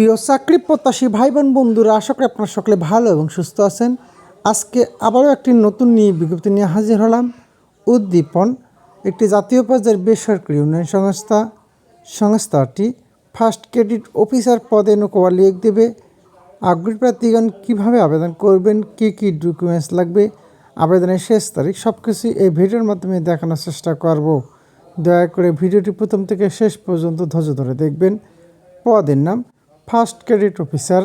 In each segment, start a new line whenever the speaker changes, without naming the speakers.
প্রিয় চাকরি প্রত্যাশী ভাই বোন বন্ধুরা, আশা করি আপনারা সকলে ভালো এবং সুস্থ আছেন। আজকে আবারও একটি নতুন নিয়ে বিজ্ঞপ্তি নিয়ে হাজির হলাম। উদ্দীপন, একটি জাতীয় পর্যায়ের বেসরকারি উন্নয়ন সংস্থা। সংস্থাটি ফার্স্ট ক্রেডিট অফিসার পদে নৌকোয়া লিখ দেবে। আগ্রহী প্রার্থীগণ কীভাবে আবেদন করবেন, কী কী ডকুমেন্টস লাগবে, আবেদনের শেষ তারিখ সব কিছুই এই ভিডিওর মাধ্যমে দেখানোর চেষ্টা করব। দয়া করে ভিডিওটি প্রথম থেকে শেষ পর্যন্ত ধৈর্য ধরে দেখবেন। পদের নাম ফার্স্ট ক্রেডিট অফিসার,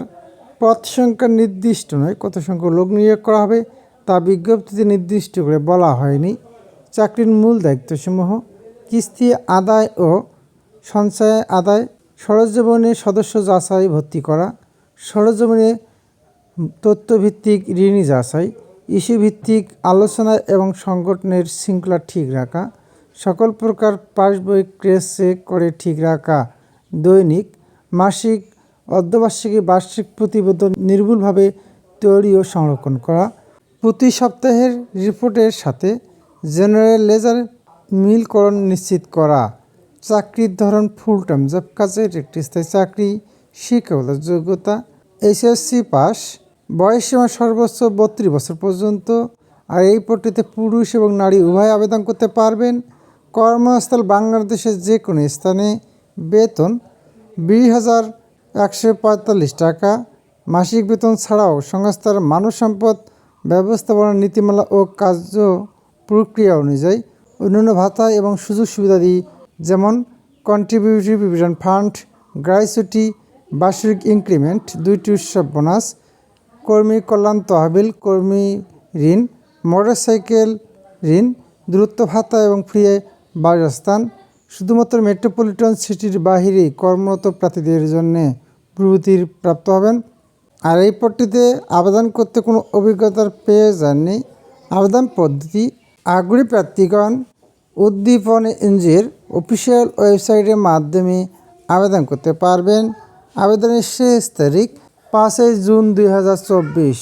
পদ সংখ্যা নির্দিষ্ট নয়, কত সংখ্যক লোক নিয়োগ করা হবে তা বিজ্ঞপ্তিতে নির্দিষ্ট করে বলা হয়নি। চাকরির মূল দায়িত্বসমূহ, কিস্তি আদায় ও সঞ্চয় আদায় সরজীবনে সদস্য যাচাই, ভর্তি করা সরজীবনে তথ্যভিত্তিক ঋণী যাচাই ইস্যু ভিত্তিক আলোচনা এবং সংগঠনের শৃঙ্খলা ঠিক রাখা, সকল প্রকার পাসবই ক্রেসে করে ঠিক রাখা, দৈনিক, মাসিক অর্ধবার্ষিকী বার্ষিক প্রতিবেদন নির্ভুলভাবে তৈরি ও সংরক্ষণ করা। প্রতি সপ্তাহের রিপোর্টের সাথে জেনারেল লেজার মিলকরণ নিশ্চিত করা। চাকরির ধরন ফুল টাইম জব কাজের একটি স্থায়ী চাকরি, শিক্ষাগত যোগ্যতা এসএসসি পাস বয়সসীমা সর্বোচ্চ বত্রিশ বছর পর্যন্ত। আর এই পট্টিতে পুরুষ এবং নারী উভয় আবেদন করতে পারবেন। কর্মস্থল বাংলাদেশের যে কোনো স্থানে বেতন বিশ হাজার একশো পঁয়তাল্লিশ টাকা। মাসিক বেতন ছাড়াও সংস্থার মানব সম্পদ ব্যবস্থাপনা নীতিমালা ও কার্য প্রক্রিয়া অনুযায়ী অন্যান্য ভাতা এবং সুযোগ সুবিধাদি যেমন কন্ট্রিবিউটিভ প্রভিডেন্ট ফান্ড গ্রাইসুটি বার্ষিক ইনক্রিমেন্ট দুইটি উৎসব বোনাস কর্মী কল্যাণ তহবিল, কর্মী ঋণ মোটরসাইকেল ঋণ দূরত্ব ভাতা এবং ফ্রি বাসস্থান, শুধুমাত্র মেট্রোপলিটন সিটির বাহিরে কর্মরত প্রার্থীদের জন্য। প্রভৃতির প্রাপ্ত হবেন। আর এই পট্টিতে আবেদন করতে কোনো অভিজ্ঞতার প্রয়োজন নেই আবেদন পদ্ধতি আগ্রহী প্রার্থীগণ, উদ্দীপন এনজিওর অফিসিয়াল ওয়েবসাইটের মাধ্যমে আবেদন করতে পারবেন। আবেদনের শেষ তারিখ পাঁচই জুন দুই হাজার চব্বিশ।